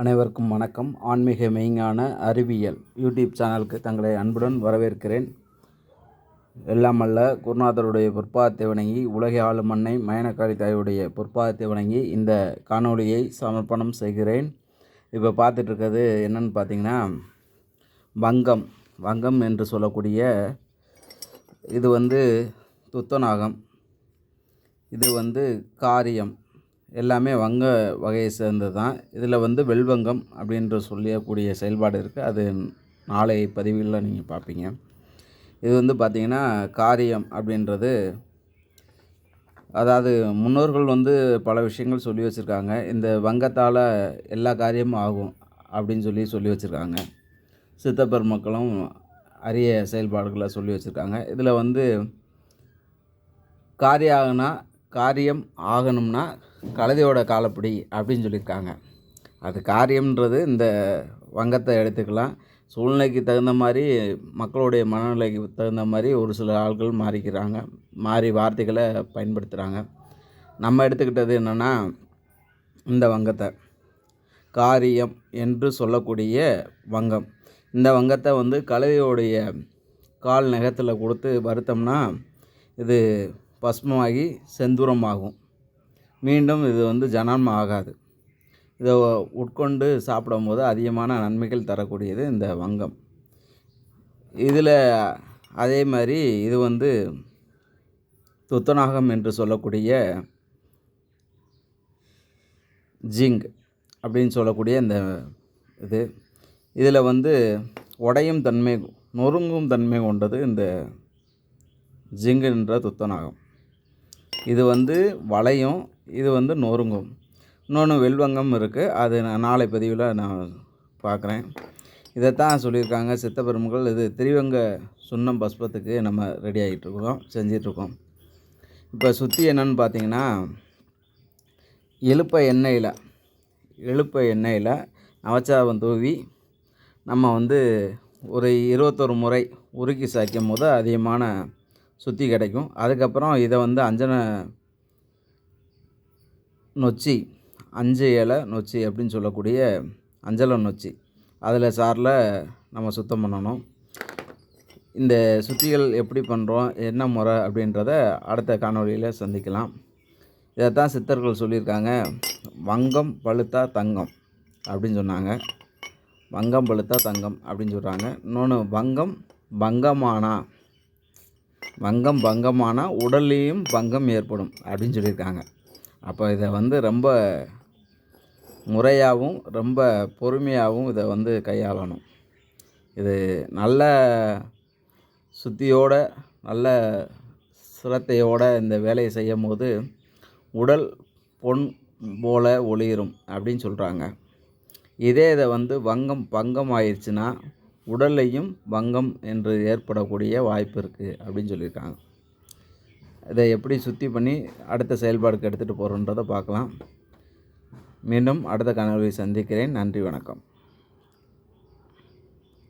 அனைவருக்கும் வணக்கம். ஆன்மீக மெய்ஞான அறிவியல் யூடியூப் சேனலுக்கு தங்களை அன்புடன் வரவேற்கிறேன். எல்லாம் அல்ல குருநாதருடைய பொற்பாதத்தை வணங்கி உலகை ஆளும் மண்ணை மயனக்காளி தாயுடைய பொற்பாதத்தை வணங்கி இந்த காணொளியை சமர்ப்பணம் செய்கிறேன். இப்போ பார்த்துட்ருக்கிறது என்னென்னு பார்த்தீங்கன்னா வங்கம். வங்கம் என்று சொல்லக்கூடிய இது வந்து துத்தநாகம். இது வந்து காரியம். எல்லாமே வங்க வகையை சேர்ந்தது தான் இதில் வந்து வெல்வங்கம் அப்படின்ற சொல்லக்கூடிய செயல்பாடு இருக்குது அது நாளை பதிவுகளில் நீங்கள் பார்ப்பீங்க. இது வந்து பார்த்திங்கன்னா காரியம் அப்படின்றது. அதாவது முன்னோர்கள் வந்து பல விஷயங்கள் சொல்லி வச்சுருக்காங்க. இந்த வங்கத்தால் எல்லா காரியமும் ஆகும் அப்படின்னு சொல்லி சொல்லி வச்சுருக்காங்க. சித்தப்பர் மக்களும் அரிய செயல்பாடுகளை சொல்லி வச்சுருக்காங்க. இதில் வந்து காரியம் ஆகுனா காரியம் ஆகணும்னா கழுதையோட காலப்படி அப்படின்னு சொல்லியிருக்காங்க. அது காரியம்ன்றது இந்த வங்கத்தை எடுத்துக்கலாம். சூழ்நிலைக்கு தகுந்த மாதிரி மக்களுடைய மனநிலைக்கு தகுந்த மாதிரி ஒரு சில ஆட்கள் மாறிக்கிறாங்க. மாறி வார்த்தைகளை பயன்படுத்துகிறாங்க நம்ம எடுத்துக்கிட்டது என்னென்னா இந்த வங்கத்தை. காரியம் என்று சொல்லக்கூடிய வங்கம். இந்த வங்கத்தை வந்து கழுதையோடைய கால் நகத்தில் கொடுத்து வருத்தம்னா இது பஸ்மமாகி செந்தூரமாகும். மீண்டும் இது வந்து ஜனனம் ஆகாது. இதை உட்கொண்டு சாப்பிடும் போது அதிகமான நன்மைகள் தரக்கூடியது இந்த வங்கம். இதில் அதே மாதிரி இது வந்து துத்தநாகம் என்று சொல்லக்கூடிய ஜிங்க் அப்படின்னு சொல்லக்கூடிய இந்த இது. இதில் வந்து உடையும் தன்மை நொறுங்கும் தன்மை கொண்டது இந்த ஜிங்குன்ற துத்தநாகம். இது வந்து வளையும் இது வந்து நொறுங்கும். இன்னொன்று வெல்வங்கம் இருக்குது அது நான் நாளை பதிவில் நான் பார்க்குறேன் இதைத்தான் சொல்லியிருக்காங்க சித்தபெருமக்கள் இது திரிவங்க சுண்ணம் பஸ்பத்துக்கு நம்ம ரெடி ஆகிட்டுருக்கோம் செஞ்சிட்ருக்கோம் இப்போ சுற்றி என்னன்னு பார்த்தீங்கன்னா எழுப்ப எண்ணெயில் எழுப்ப எண்ணெயில் நவச்சாவம் தூவி நம்ம வந்து ஒரு இருபத்தொரு முறை உருக்கி சாய்க்கும் போது அதிகமான சுற்றி கிடைக்கும். அதுக்கப்புறம் இதை வந்து அஞ்சனை நொச்சி அஞ்சு இலை நொச்சி அப்படின்னு சொல்லக்கூடிய அஞ்சலை நொச்சி. அதில் சாரில் நம்ம சுத்தம் பண்ணணும். இந்த சுத்திகள் எப்படி பண்ணுறோம் என்ன முறை அப்படின்றத அடுத்த காணொலியில் சந்திக்கலாம். இதைத்தான் சித்தர்கள் சொல்லியிருக்காங்க. வங்கம் பழுத்தா தங்கம் அப்படின்னு சொன்னாங்க. வங்கம் பழுத்தா தங்கம் அப்படின்னு சொல்கிறாங்க இன்னொன்று வங்கம் பங்கமானா. வங்கம் பங்கமானால் உடல்லையும் பங்கம் ஏற்படும் அப்படின்னு சொல்லியிருக்காங்க. அப்போ இதை வந்து ரொம்ப முறையாகவும் ரொம்ப பொறுமையாகவும் இதை வந்து கையாளணும். இது நல்ல சுத்தியோட நல்ல சிரத்தையோட இந்த வேலையை செய்யும் போது உடல் பொன் போல ஒளிரும் அப்படின்னு சொல்கிறாங்க இதே இதை வந்து வங்கம் பங்கம் ஆயிடுச்சுன்னா உடல்லையும் வங்கம் என்று ஏற்படக்கூடிய வாய்ப்பு இருக்குது அப்படின்னு சொல்லியிருக்காங்க. இதை எப்படி சுத்தி பண்ணி அடுத்த செயல்பாடுக்கு எடுத்துகிட்டு போகிறோன்றதை பார்க்கலாம். மீண்டும் அடுத்த கனவை சந்திக்கிறேன். நன்றி வணக்கம்.